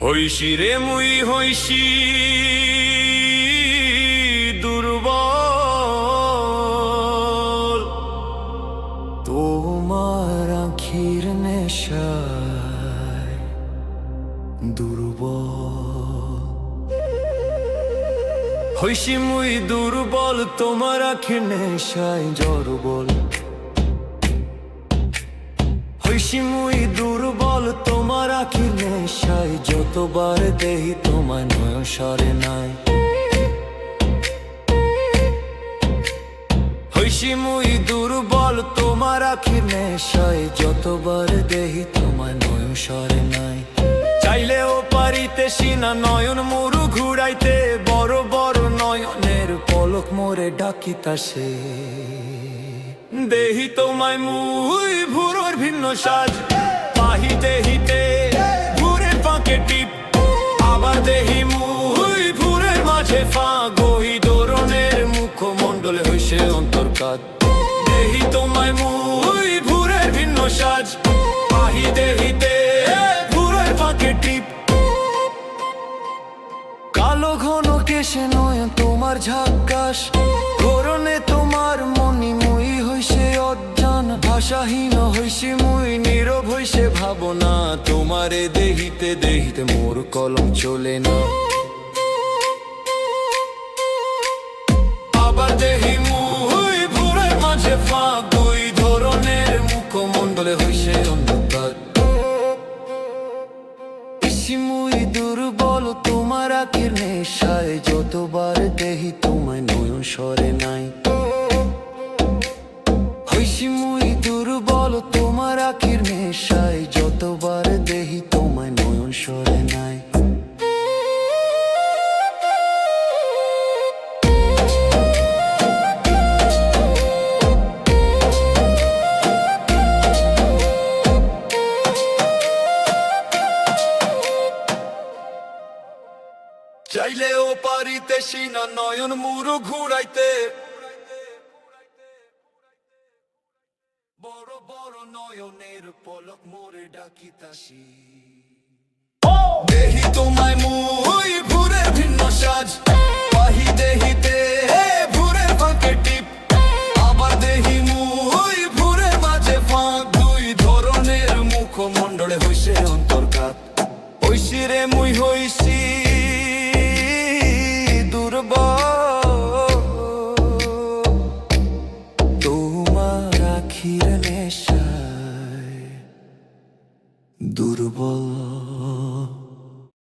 হইসি রে মুই হইসি দুর্বল। তোমার আখির নেশায় দুর্বল। হইসি মুই দুর্বল, তোমার আখির নেশায় জড়বল হইসি মুই দুর্বল, তোমার আখির যতবার দেহি তোমায় নয় সরে নাই। হইসি মুই দুর্বল, তোমার আখির নেশায় যতবার দেহি তোমায় নয় সরে নাই। চাইলেও পারিতে সিনা নয়ন মুরু ঘুরাইতে, বড় বড় নয়নের পলক মোরে ডাকিতাসে। দেহি তোমায় মুই ভুরোর ভিন্ন সাজ পাহি দেহিতে ভুরের ফাঁকে টিপ দেহি মুই ভুরের মাঝে ওই দোরনের মুখমণ্ডলে হইছে অন্তর্কাত। দেহি তোমায় মুই ভুরের ভিন্ন সাজ, পাহি দেহিতে ভুরের ফাঁকে টিপ। কালো ঘন কেশে নয় তোমার ঝাক্কাস করণে তোমার ভাষাহীন হইছে মুই, নীরব হইছে ভাবনা। তোমারে দেহিতে দেহিতে মোর কলম চলে না। আবার দেহি মুই ভুরের মাঝে ফাঁক। দুই ধরনের মুখমণ্ডলে হইছে অন্ধকার। মুই দুর্বল, তোমার আখির নেশায়। যতবার দেহি তোমায় নয়ন সরে নাই। মুই দুর্বল, তোমার আখির নেশায় যতবার দেহি তোমায় নয়ন সরে নাই। চাইলেও পারিতে সিনা নয়ন মুরু ঘুরাইতে। বড় নয়নের পলক মোরে ডাকিতাসি দেহি তোমায় মুই ভুরের ভিন্ন সাজ পাহি দেহিতে ভুরের ফাঁকে টিপ আবার দেহি মুই ভুরের মাঝে ফাঁক দুই ধরনের মুখমণ্ডলে হইছে অন্তর্কাত হইছি রে মুই হইছি shine.